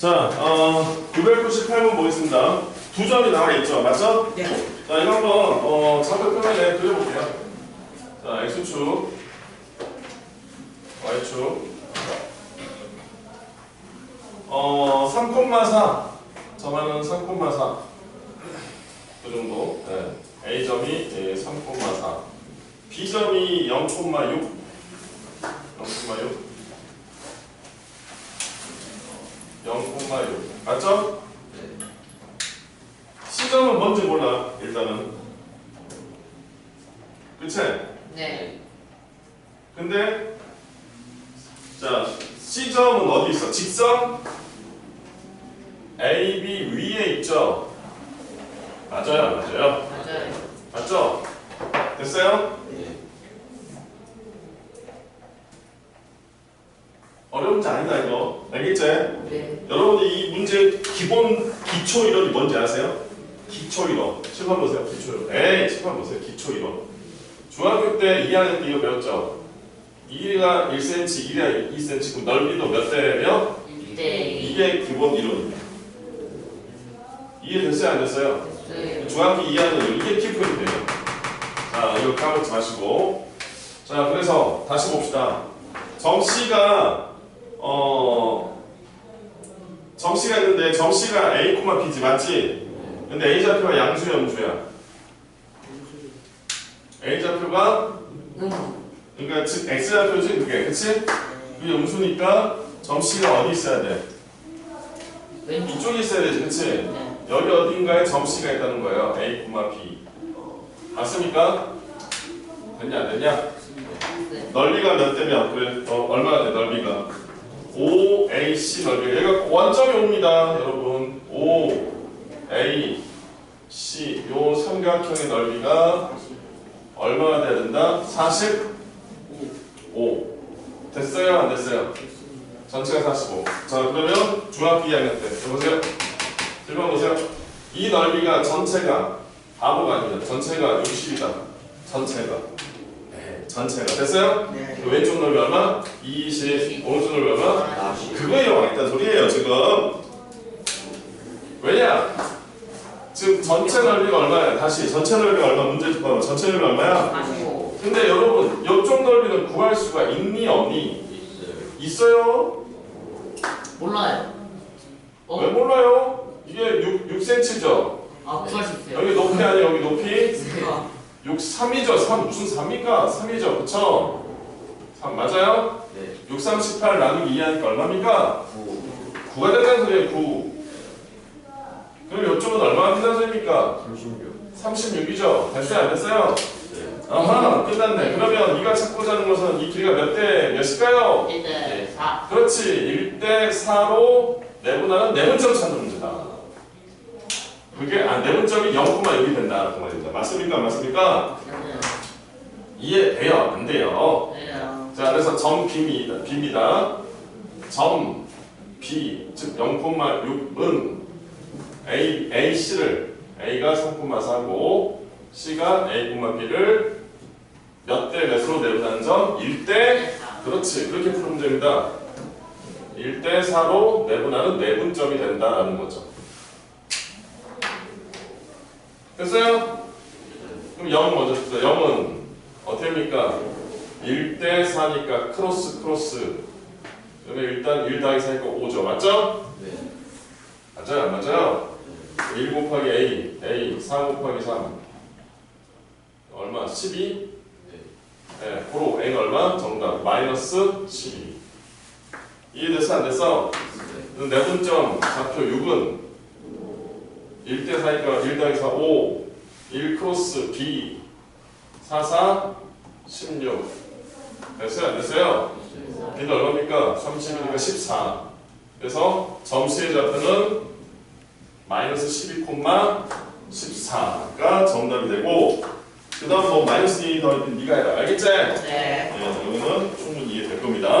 자, 어, 998번 보겠습니다. 두 점이 나와 있죠, 맞죠? 네. 자, 이거 한번 어, 좌표편에 그려볼게요. 자, x축, y축. 어, 3,4 점하는 3,4. 그 정도. 네. A점이 예, 3,4. B점이 0,6. 0,6. 네. 0,6. 맞죠? C점은 뭔지 몰라, 일단은. 그치? 네. 근데, 자, C점은 어디 있어? 직선? AB 위에 있죠? 맞아요, 맞아요. 맞아요. 맞죠? 됐어요? 어려운 문제 아니다, 이거. 알겠지? 네. 여러분이 이 문제 기본 기초 이론이 뭔지 아세요? 기초 이론. 칠판 보세요. 기초 이론. 에이, 칠판 보세요. 기초 이론. 중학교 때 2학년 때 이거 배웠죠? 2가 1cm, 2가 2cm, 그럼 넓이도 몇 대며? 네. 이게 기본 이론입니다. 이해 됐어요? 안 됐어요? 됐어요. 중학교 2학년 이게 키포인트예요. 자, 이거 까먹지 마시고. 자, 그래서 다시 봅시다. 정씨가 어 정씨가 있는데 정씨가 A, B지 맞지? 근데 A 좌표가 양수야, 음수야. A 좌표가 음. 그러니까 즉 X 좌표지 그게, 그치? 그게 음수니까 정씨가 어디 있어야 돼? 이쪽에 있어야 되지, 그치? 네. 여기 어딘가에 점씨가 있다는 거예요. A, B. 맞습니까? 됐냐, 안 됐냐? 네. 넓이가 몇 대면? 그래, 어, 얼마나 돼, 넓이가? OAC 넓이. 얘가 원점이 옵니다, 여러분. OAC. 요 삼각형의 넓이가 얼마나 돼야 된다? 45. 됐어요, 안 됐어요? 전체가 45. 자, 그러면 중학교 2학년 때. 여보세요? 1번 보세요. 이 넓이가 전체가 바보가 아닙니다. 전체가 60이다. 전체가. 네, 전체가. 됐어요? 네. 그 왼쪽 넓이 얼마? 20. 오른쪽 넓이 얼마? 그거에 있다는 소리예요, 지금. 왜냐? 지금 전체 넓이가 얼마야? 다시 전체 넓이가 얼마? 문제 좀 봐봐. 전체 넓이 얼마야? 45. 근데 여러분, 이쪽 넓이는 구할 수가 있니 없니? 있어요. 몰라요. 왜 어? 몰라요? 이게 6, 6cm죠? 아, 구할 수 있어요. 여기 높이 아니 여기 높이? 네. 6, 3이죠. 3 무슨 3입니까? 3이죠. 그쵸? 3 맞아요? 네. 6, 3, 18 나누기 2 하니까 얼마입니까? 9가 된다는 소리예요. 9. 그럼 이쪽은 얼마가 된다는 소리입니까? 36. 36이죠. 됐어요? 안 됐어요? 네. 아하 끝났네. 그러면 이가 찾고자 하는 것은 이 길이가 몇 대 몇일까요? 1대 4. 그렇지. 1대 4로 내분하는 내분점 찾는 문제다. 그게 아 내분점이 0,6이 된다. 그 말입니다. 맞습니까? 맞습니까? 이해돼요? 안 돼요? 네요. 자, 그래서 점 B입니다. B입니다. 점 B, 즉 0,6은 A, AC를 A가 3,4고 C가 A, B를 몇 대 몇으로 내분하는 점? 1대 4. 그렇지. 그렇게 푸는 문제입니다. 1대 4로 내분하는 내분점이 된다라는 거죠. 됐어요? 그럼 0 먼저 줍시다. 0은 어떻게 합니까? 1대 4니까 크로스 크로스 그러면 일단 1 더하기 4니까 5죠 맞죠? 네. 맞아요 안 맞아요? 1 곱하기 A A 4 곱하기 3 얼마? 12? 네, 고로 A가 얼마? 정답 마이너스 12 이해됐어 안 됐어? 그럼 내분점 좌표 6은 1대 4니까 1 더하기 4 5 1 크로스 B 4 4 16 됐어요 안 됐어요? B는 얼마입니까? 30이니까 14 그래서 점수의 좌표는 마이너스 12,14가 정답이 되고 그 다음 뭐 마이너스 2 더하기 네가 해라 알겠지? 네. 네, 이거는 충분히 이해될 겁니다